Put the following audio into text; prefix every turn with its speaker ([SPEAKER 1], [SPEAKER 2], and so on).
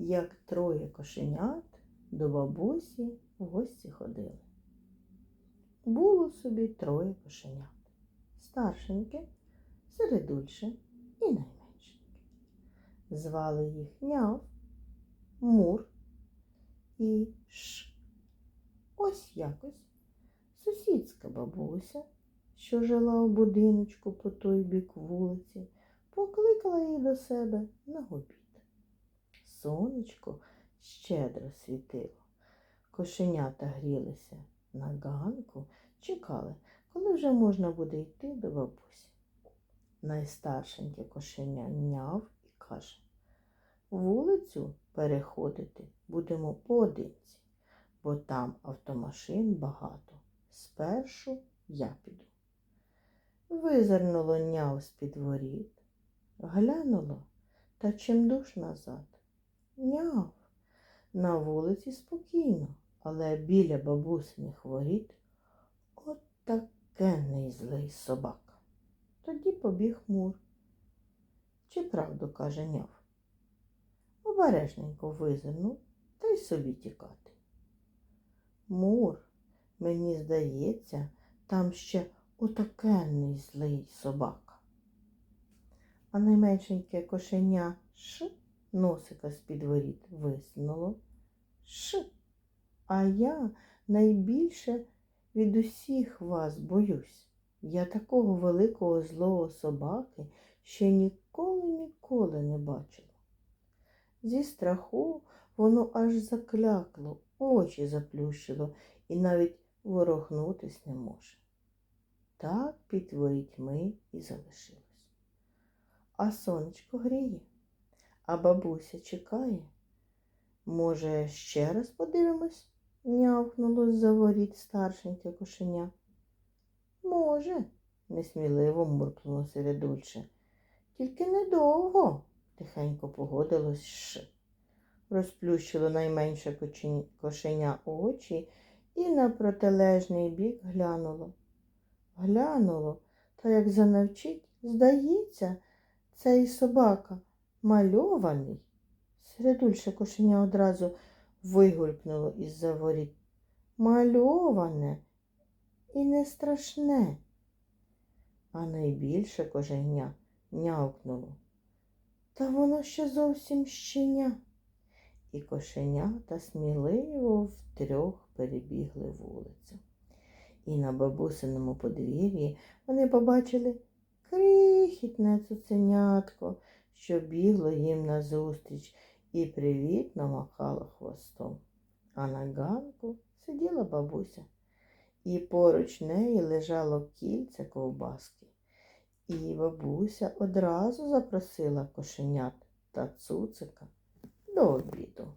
[SPEAKER 1] як троє кошенят до бабусі в гості ходили. Було собі троє кошенят. Старшеньке, середульше і найменшеньке. Звали їх Няв, Мур і Ш. Ось якось сусідська бабуся, що жила у будиночку по той бік вулиці, покликала її до себе на обід. Сонечко щедро світило. Кошенята грілися на ганку, чекали, коли вже можна буде йти до бабусі. Найстаршеньке кошеня няв і каже, вулицю переходити будемо поодинці, бо там автомашин багато. Спершу я піду. Визирнуло няв з-під воріт, глянуло та чимдуж назад. Няв. На вулиці спокійно, але біля бабусиних воріт от такенний злий собака. Тоді побіг мур. Чи правду каже няв? Обережненько визирнув та й собі тікати. Мур, мені здається, там ще отакенний злий собака. А найменшеньке кошеня ш носика з-під воріт висунуло. Ш. А я найбільше від усіх вас боюсь. Я такого великого злого собаки ще ніколи ніколи не бачила. Зі страху воно аж заклякло, очі заплющило і навіть ворохнутись не може. Так під ворітьми і залишилось. А сонечко гріє, а бабуся чекає. Може, ще раз подивимось? нявкнуло з-за воріт старшеньке кошеня. Може, несміливо муркнуло середульше. Тільки недовго, тихенько погодилось Ш. Розплющило найменше кошеня очі і на протилежний бік глянуло. Глянуло, та як занавчить, здається, цей собака мальований. Середульше кошеня одразу вигулькнуло із-за воріт. Мальоване і не страшне. А найбільше коженя нявкнуло. Та воно ще зовсім щеня. І кошенята сміливо втрьох перебігли вулицю. І на бабусиному подвір'ї вони побачили крихітне цуценятко, що бігло їм назустріч і привітно махало хвостом. А на ганку сиділа бабуся, і поруч неї лежало кільце ковбаски. І бабуся одразу запросила кошенят та цуцика до обіду.